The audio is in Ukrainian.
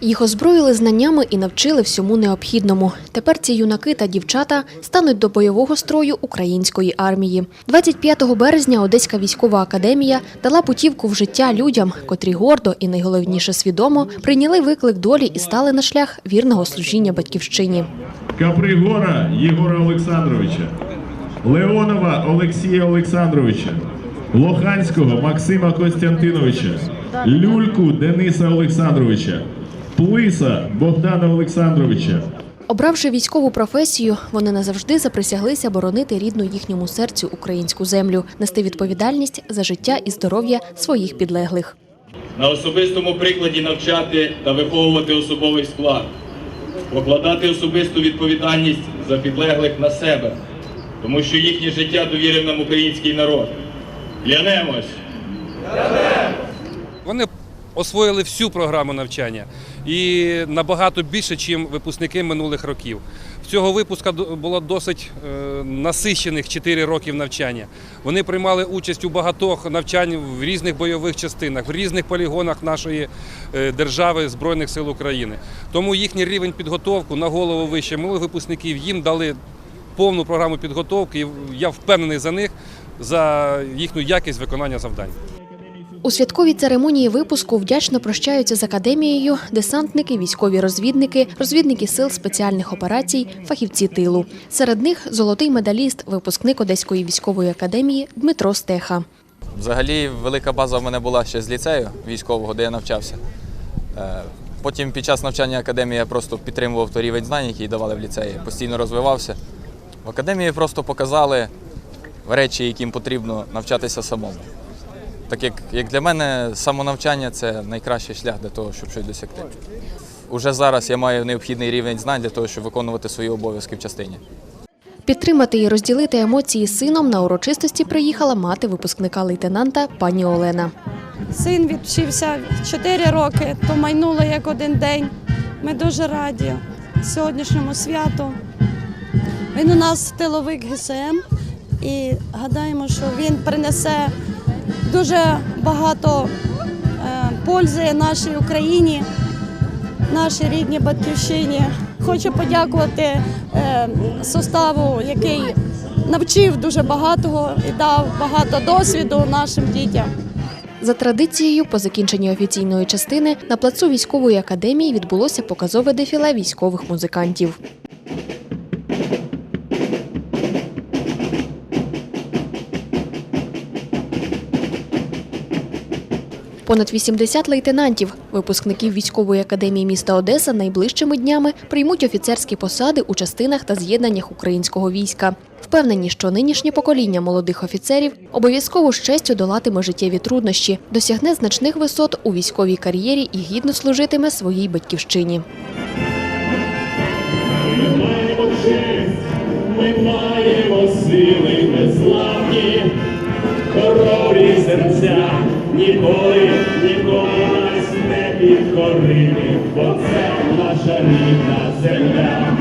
Їх озброїли знаннями і навчили всьому необхідному. Тепер ці юнаки та дівчата стануть до бойового строю української армії. 25 березня Одеська військова академія дала путівку в життя людям, котрі гордо і найголовніше свідомо прийняли виклик долі і стали на шлях вірного служіння батьківщині. Капригора Єгора Олександровича, Леонова Олексія Олександровича, Лоханського Максима Костянтиновича, Люльку Дениса Олександровича, Плиса Богдана Олександровича. Обравши військову професію, вони назавжди заприсяглися боронити рідну їхньому серцю українську землю, нести відповідальність за життя і здоров'я своїх підлеглих. на особистому прикладі навчати та виховувати особовий склад, покладати особисту відповідальність за підлеглих на себе, тому що їхнє життя довірив нам український народ. Клянемось! Вони освоїли всю програму навчання і набагато більше, ніж випускники минулих років. В цього випуска було досить е, насищених 4 років навчання. Вони приймали участь у багатьох навчань в різних бойових частинах, в різних полігонах нашої е, держави Збройних сил України. Тому їхній рівень підготовки на голову вище минулих випускників їм дали повну програму підготовки. І я впевнений за них за їхню якість виконання завдань. У святковій церемонії випуску вдячно прощаються з академією десантники, військові розвідники, розвідники сил спеціальних операцій, фахівці тилу. Серед них золотий медаліст, випускник Одеської військової академії Дмитро Стеха. Взагалі, велика база в мене була ще з ліцею військового, де я навчався. Е, Потім під час навчання академії я просто підтримував той рівень знань, який давали в ліцеї, постійно розвивався. В академії просто показали речі, яким потрібно навчатися самому. Так як, як для мене самонавчання це найкращий шлях для того, щоб щось досягти. Уже зараз я маю необхідний рівень знань для того, щоб виконувати свої обов'язки в частині. Підтримати і розділити емоції з сином на урочистості приїхала мати випускника лейтенанта пані Олена. Син відвчився 4 роки, то майнуло як один день. Ми дуже раді сьогоднішньому святу. Він у нас тиловик ГСМ і гадаємо, що він принесе дуже багато е, пользи нашій Україні, нашій рідній батьківщині. Хочу подякувати е, составу, який навчив дуже багатого і дав багато досвіду нашим дітям. За традицією, по закінченні офіційної частини на плацу військової академії відбулося показове дефіле військових музикантів. Понад 80 лейтенантів, випускників військової академії міста Одеса, найближчими днями приймуть офіцерські посади у частинах та з'єднаннях українського війська. Впевнені, що нинішнє покоління молодих офіцерів обов'язково з честю долатиме життєві труднощі, досягне значних висот у військовій кар'єрі і гідно служитиме своїй батьківщині. Ми маємо честь, ми маємо сили незламні, хоробрі серця, ніколи, нікому нас не підкорили, бо це наша рідна земля.